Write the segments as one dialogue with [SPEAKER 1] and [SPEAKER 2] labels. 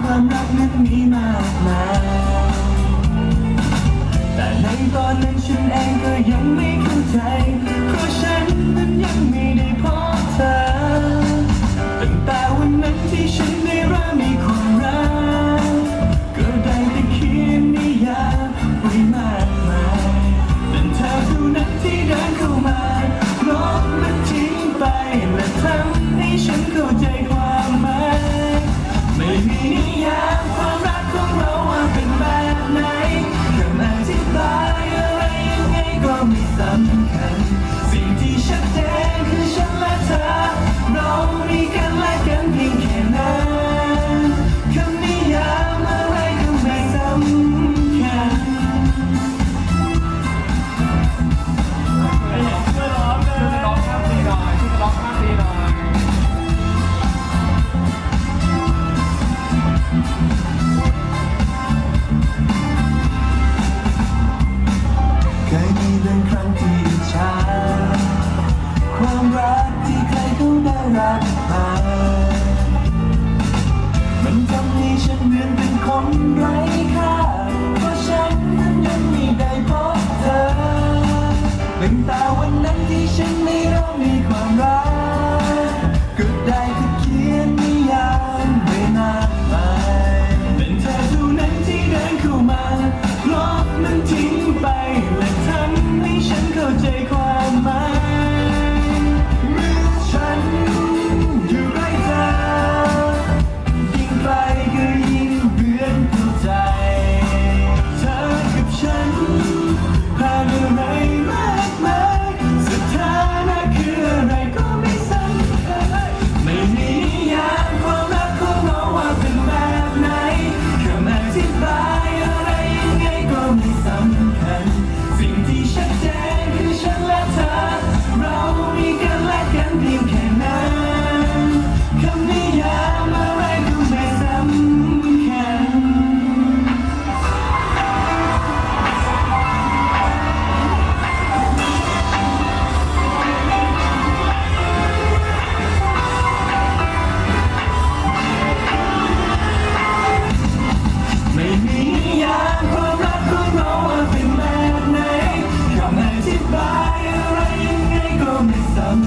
[SPEAKER 1] ความรักนั้นมีมากมายแต่ในตอนนั้นฉันเองก็ยังไม่เข้าใจเพราะฉันนั้นยัง pushing me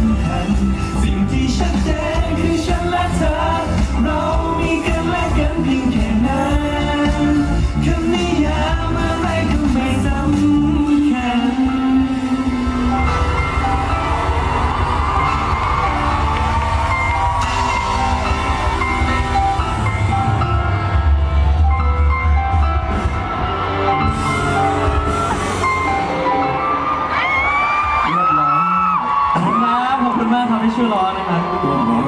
[SPEAKER 1] ำคัญ สิ่งที่ชัดเจน 是吗？那男的